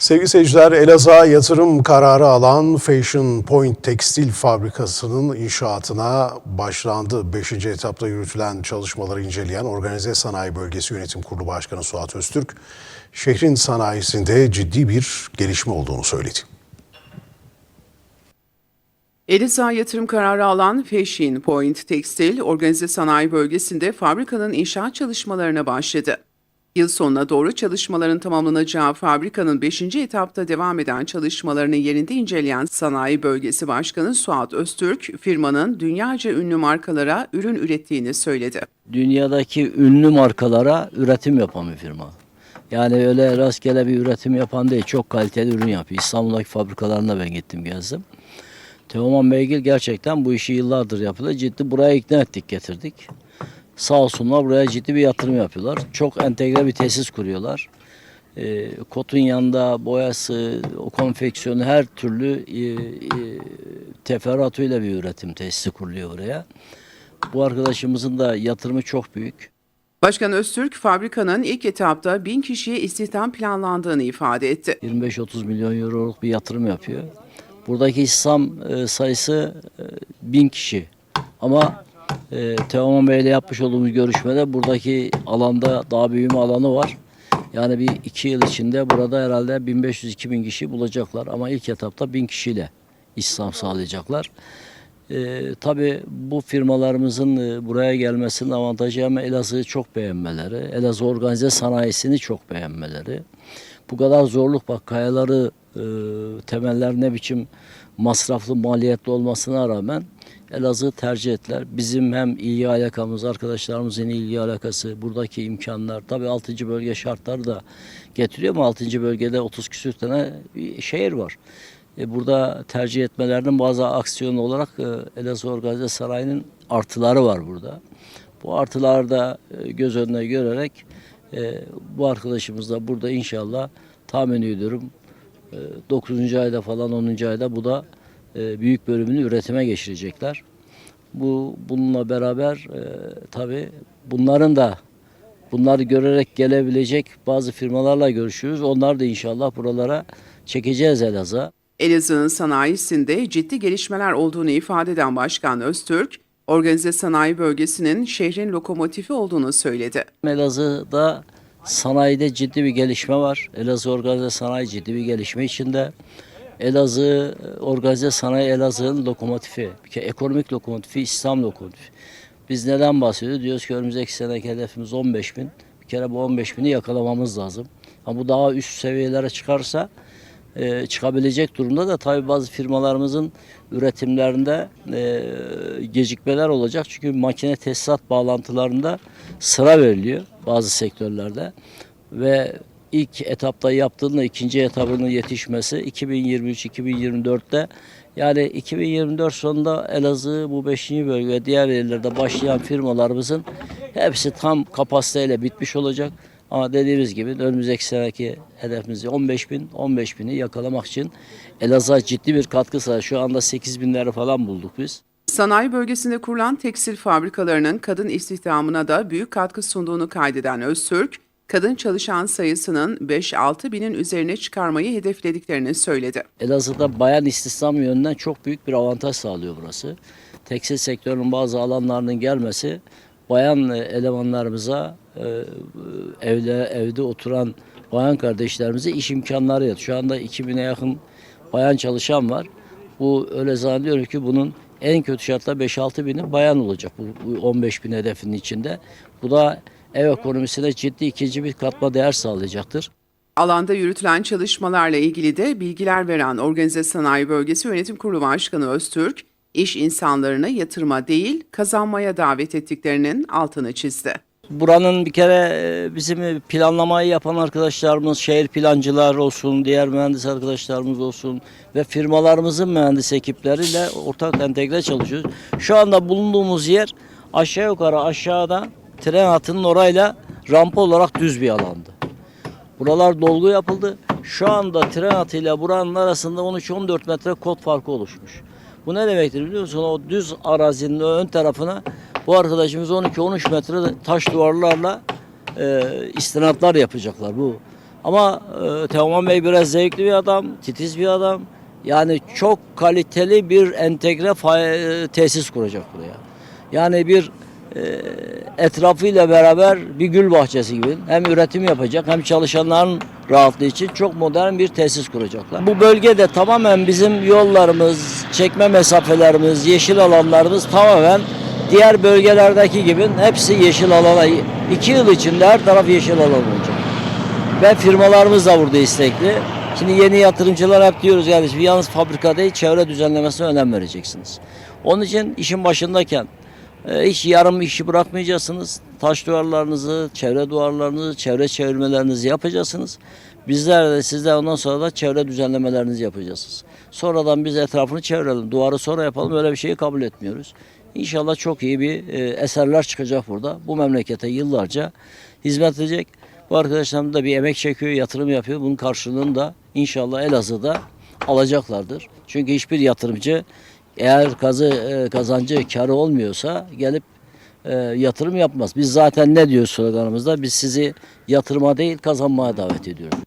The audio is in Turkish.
Sevgili seyirciler, Elazığ'a yatırım kararı alan Fashion Point Tekstil Fabrikası'nın inşaatına başlandı. Beşinci etapta yürütülen çalışmaları inceleyen Organize Sanayi Bölgesi Yönetim Kurulu Başkanı Suat Öztürk, şehrin sanayisinde ciddi bir gelişme olduğunu söyledi. Elisa yatırım kararı alan Fashion Point Tekstil, organize sanayi bölgesinde fabrikanın inşaat çalışmalarına başladı. Yıl sonuna doğru çalışmaların tamamlanacağı fabrikanın 5. etapta devam eden çalışmalarını yerinde inceleyen Sanayi Bölgesi Başkanı Suat Öztürk, firmanın dünyaca ünlü markalara ürün ürettiğini söyledi. dünyadaki ünlü markalara üretim yapan bir firma. Yani öyle rastgele bir üretim yapan değil, çok kaliteli ürün yapıyor. İstanbul'daki fabrikalarına ben gittim gezdim. Teoman Beygil gerçekten bu işi yıllardır yapıyorlar. Ciddi buraya ikna ettik, getirdik. Sağ olsunlar buraya ciddi bir yatırım yapıyorlar. Çok entegre bir tesis kuruyorlar. E, kotun yanında boyası, o konfeksiyonu her türlü e, e, teferruatıyla bir üretim tesisi kuruluyor oraya. Bu arkadaşımızın da yatırımı çok büyük. Başkan Öztürk, fabrikanın ilk etapta 1000 kişiye istihdam planlandığını ifade etti. 25-30 milyon euroluk bir yatırım yapıyor. Buradaki istihdam e, sayısı e, 1000 kişi. Ama e, Teoman Bey ile yapmış olduğumuz görüşmede buradaki alanda daha büyüme alanı var. Yani bir iki yıl içinde burada herhalde 1500-2000 kişi bulacaklar. Ama ilk etapta 1000 kişiyle istihdam sağlayacaklar. E, tabii bu firmalarımızın e, buraya gelmesinin avantajı ama Elazığ'ı çok beğenmeleri, Elazığ organize sanayisini çok beğenmeleri. Bu kadar zorluk bak kayaları e, temeller ne biçim masraflı maliyetli olmasına rağmen Elazığ'ı tercih ettiler. Bizim hem ilgi alakamız, arkadaşlarımızın ilgi alakası, buradaki imkanlar, tabii 6. bölge şartları da getiriyor ama 6. bölgede 30 küsür tane şehir var. E, burada tercih etmelerinin bazı aksiyon olarak e, Elazığ Organize Sarayı'nın artıları var burada. Bu artıları da e, göz önüne görerek e, bu arkadaşımız da burada inşallah tahmin ediyorum 9. ayda falan 10. ayda bu da e, büyük bölümünü üretime geçirecekler. Bu bununla beraber e, tabii bunların da bunları görerek gelebilecek bazı firmalarla görüşüyoruz. Onlar da inşallah buralara çekeceğiz Elazığ'a. Elazığ'ın sanayisinde ciddi gelişmeler olduğunu ifade eden Başkan Öztürk, organize sanayi bölgesinin şehrin lokomotifi olduğunu söyledi. Elazığ'da sanayide ciddi bir gelişme var. Elazığ organize sanayi ciddi bir gelişme içinde. Elazığ organize sanayi Elazığ'ın lokomotifi. Bir kere ekonomik lokomotifi, İslam lokomotifi. Biz neden bahsediyoruz? Diyoruz ki önümüzdeki seneki hedefimiz 15 bin. Bir kere bu 15 bini yakalamamız lazım. Ama bu daha üst seviyelere çıkarsa e, çıkabilecek durumda da tabii bazı firmalarımızın üretimlerinde e, gecikmeler olacak. Çünkü makine tesisat bağlantılarında sıra veriliyor bazı sektörlerde ve ilk etapta yaptığında ikinci etabının yetişmesi 2023-2024'te yani 2024 sonunda Elazığ bu 5. bölge diğer yerlerde başlayan firmalarımızın hepsi tam kapasiteyle bitmiş olacak. Ama dediğimiz gibi önümüzdeki seneki hedefimiz 15 bin, 15 bini yakalamak için Elazığ'a ciddi bir katkı sağlıyor. Şu anda 8 binleri falan bulduk biz. Sanayi bölgesinde kurulan tekstil fabrikalarının kadın istihdamına da büyük katkı sunduğunu kaydeden Öztürk, kadın çalışan sayısının 5-6 binin üzerine çıkarmayı hedeflediklerini söyledi. Elazığ'da bayan istihdam yönünden çok büyük bir avantaj sağlıyor burası. Tekstil sektörünün bazı alanlarının gelmesi bayan e, elemanlarımıza e, evde evde oturan bayan kardeşlerimize iş imkanları yaratıyor. Şu anda 2000'e yakın bayan çalışan var. Bu öyle zannediyorum ki bunun en kötü şartla 5-6 bini bayan olacak bu, bu 15 bin hedefinin içinde. Bu da ev ekonomisine ciddi ikinci bir katma değer sağlayacaktır. Alanda yürütülen çalışmalarla ilgili de bilgiler veren Organize Sanayi Bölgesi Yönetim Kurulu Başkanı Öztürk, iş insanlarını yatırıma değil kazanmaya davet ettiklerinin altını çizdi. Buranın bir kere e, bizim planlamayı yapan arkadaşlarımız, şehir plancılar olsun, diğer mühendis arkadaşlarımız olsun ve firmalarımızın mühendis ekipleriyle ortak entegre çalışıyoruz. Şu anda bulunduğumuz yer aşağı yukarı aşağıda tren hattının orayla rampa olarak düz bir alandı. Buralar dolgu yapıldı. Şu anda tren hattıyla buranın arasında 13-14 metre kod farkı oluşmuş. Bu ne demektir biliyor musun? O düz arazinin ön tarafına bu arkadaşımız 12-13 metre taş duvarlarla e, istinatlar yapacaklar. Bu Ama e, Teoman Bey biraz zevkli bir adam, titiz bir adam. Yani çok kaliteli bir entegre e, tesis kuracak buraya. Yani bir e, etrafıyla beraber bir gül bahçesi gibi hem üretim yapacak hem çalışanların rahatlığı için çok modern bir tesis kuracaklar. Bu bölgede tamamen bizim yollarımız, çekme mesafelerimiz, yeşil alanlarımız tamamen diğer bölgelerdeki gibi hepsi yeşil alana. iki yıl içinde her taraf yeşil alan olacak. Ve firmalarımız da burada istekli. Şimdi yeni yatırımcılar hep diyoruz yani yalnız fabrika değil çevre düzenlemesine önem vereceksiniz. Onun için işin başındayken e, hiç yarım işi bırakmayacaksınız. Taş duvarlarınızı, çevre duvarlarınızı, çevre çevirmelerinizi yapacaksınız. Bizler de sizler ondan sonra da çevre düzenlemelerinizi yapacaksınız. Sonradan biz etrafını çevirelim, duvarı sonra yapalım öyle bir şeyi kabul etmiyoruz. İnşallah çok iyi bir e, eserler çıkacak burada. Bu memlekete yıllarca hizmet edecek. Bu arkadaşlarım da bir emek çekiyor, yatırım yapıyor. Bunun karşılığını da inşallah Elazığ'da alacaklardır. Çünkü hiçbir yatırımcı eğer kazı e, kazancı karı olmuyorsa gelip e, yatırım yapmaz. Biz zaten ne diyoruz sloganımızda? Biz sizi yatırıma değil kazanmaya davet ediyoruz.